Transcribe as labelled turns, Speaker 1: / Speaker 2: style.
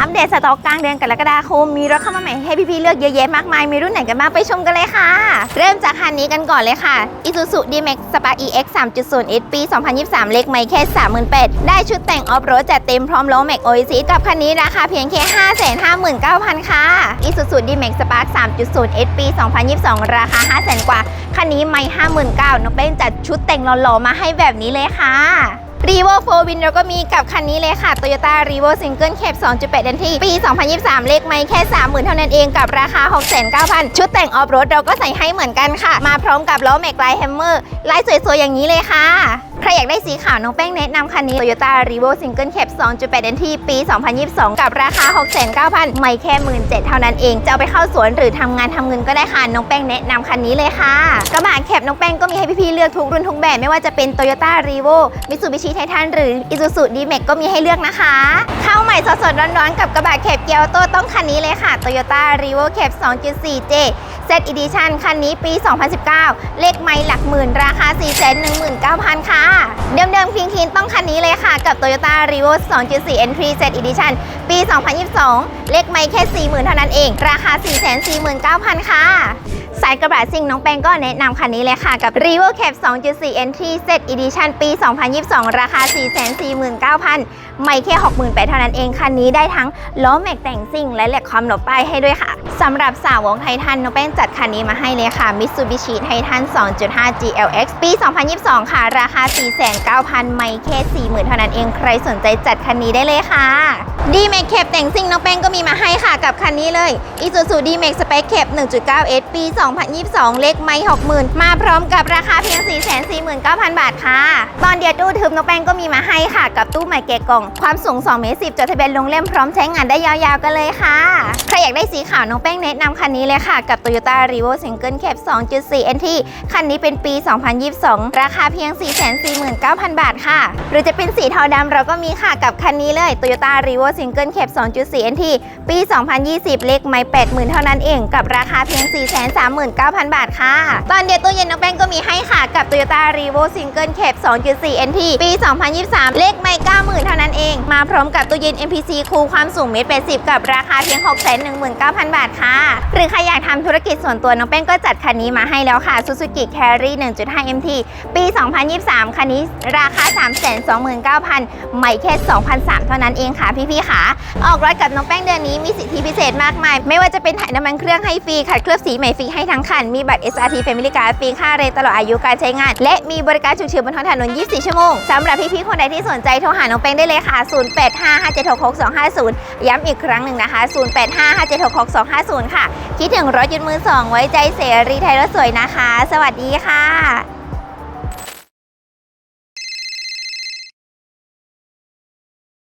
Speaker 1: อัปเดตสต็อกกลางเดือนกรกฎาคม มีรถเข้ามาใหม่ให้พี่ๆเลือกเยอะแยะมากมาย มีรุ่นไหนกันบ้างไปชมกันเลยค่ะ เริ่มจากคันนี้กันก่อนเลยค่ะ Isuzu D-Max Spark EX 3.0 S ปี 2023 เล็กไม่แค่38,000ได้ชุดแต่งออฟโรดจัดเต็มพร้อมล้อแม็กโอซิกับคันนี้ราคาเพียงแค่ 559,000 ค่ะ Isuzu D-Max Spark 3.0 S ปี 2022 ราคา 500,000กว่า คันนี้ไม่ 59,000น้องเป้งจัดชุดแต่งหล่อๆมาให้แบบนี้เลยค่ะ รีโวโฟวินเราก็มีกับคันนี้เลยค่ะ Toyota r e v o Single Cab 2.8ดันที่ ปี 2023 เลขไม่แค่ 30,000 เท่านั้นเองกับราคา 6,900,000 ชุดแต่งออฟโรดเราก็ใส่ให้เหมือนกันค่ะ มาพร้อมกับล้อแม็กไลท์แฮมเมอร์ลายสวยๆอย่างนี้เลยค่ะ ใครอยากได้สีขาวน้องแป้งแนะนำคันนี้ Toyota r e v o Single Cab 2.8ดันทีปี 2022 กับราคา 69,000ไม่แค่17,000เท่านั้นเอง จะเอาไปเข้าสวนหรือทำงานทำเงินก็ได้ค่ะ น้องแป้งแนะนำคันนี้เลยค่ะ กระบะแคบน้องแป้งก็มีให้พี่ๆเลือกทุกรุ่นทุกแบบ ไม่ว่าจะเป็น Toyota r e v o Mitsubishi Titan หรือ Isuzu D-Max ก็มีให้เลือกนะคะ เข้าใหม่สดๆร้อนๆ กับกระบะแคบเกียร์ออโต้ต้องคันนี้เลยค่ะ Toyota r e v o Cab 2.4J Z Edition คันนี้ปี 2019 เลขไม่หลักหมื่นราคา 419,000 ค่ะ เดิมๆคลีนๆต้องคันนี้เลยค่ะ กับ Toyota r e v o 2.4 Entry Z Edition ปี 2022 เลขไม่แค่ 40,000 เท่านั้นเอง ราคา 449,000 ค่ะสายกระบะซิ่งน้องแป้งก็แนะนำคันนี้เลยค่ะ กับ r e v o Cap 2.4 Entry Z Edition ปี 2022 ราคา 449,000 ไม่แค่ 68,000 เท่านั้นเอง คันนี้ได้ทั้งล้อแม็กแต่งซิ่งและแหลกความหลบป้ายให้ด้วยค่ะ สำหรับสาวกไททันน้องแป้งจัดคันนี้มาให้เลยค่ะ Mitsubishi Titan 2.5 GLX ปี 2022 ค่ะ ราคา 4,900,000 ไม่แค่ 40,000 เท่านั้นเองใครสนใจจัดคันนี้ได้เลยค่ะ D-Max Cap แต่งซิ่งน้องแป้งก็มีมาให้ค่ะกับคันนี้เลย Isuzu D-Max Spec Cap 1.9 S ปี 2022 เลขไม่ 60,000 มาพร้อมกับราคาเพียง 449,000 บาทค่ะ ตอนเดียวตู้ทึบน้องแป้งก็มีมาให้ค่ะ กับตู้ใหม่แกะกล่อง ความสูง2เมตร10จดทะเบียนลงเล่มพร้อมใช้งานได้ยาวๆกันเลยค่ะใครอยากได้สีขาวน้องแป้งแนะนำคันนี้เลยค่ะ กับ Toyota r e v o Single Cab 2.4 NT คันนี้เป็นปี 2022 ราคาเพียง 449,000 บาทค่ะ หรือจะเป็นสีเทาดำเราก็มีค่ะกับคันนี้เลย Toyota r e v o Single Cab 2.4 NT ปี 2020 เลขไม่ 80,000 เท่านั้นเองกับราคาเพียง 439,000 บาทค่ะ ตอนเดียวตู้เย็นน้องแป้งก็มีให้ค่ะกับ Toyota r e v o Single Cab 2.4 NT ปี 2023 เลขไม่ 90,000 เท่านั้นเอง มาพร้อมกับตู้เย็น MPC คูความสูงเมตร80 กับราคาเพียง619,000 บาทค่ะ หรือใครอยากทำธุรกิจส่วนตัวน้องแป้งก็จัดคันนี้มาให้แล้วค่ะ Suzuki Carry 1.5 MT ปี 2023 คันนี้ราคา 329,000 ใหม่แค่ 2,003เท่านั้นเองค่ะพี่ๆค่ะ ออกรถกับน้องแป้งเดือนนี้มีสิทธิพิเศษมากมาย ไม่ว่าจะเป็นถ่ายน้ำมันเครื่องให้ฟรีขัดเคลือบสีใหม่ฟรีให้ทั้งคัน มีบัตร SRT Family Card ฟรีค่าเรทตลอดอายุการใช้งาน และมีบริการฉุกเฉินบนท้องถนน 24 ชั่วโมงสำหรับพี่ๆคนใดที่สนใจโทรหาน้องแป้งได้เลยค่ะ 0855766250 ย้ำอีกครั้งหนึ่งนะคะ0855766250ค่ะ คิดถึงรถยนต์มือสองไว้ใจเสรีไทยรถสวยนะคะ สวัสดีค่ะ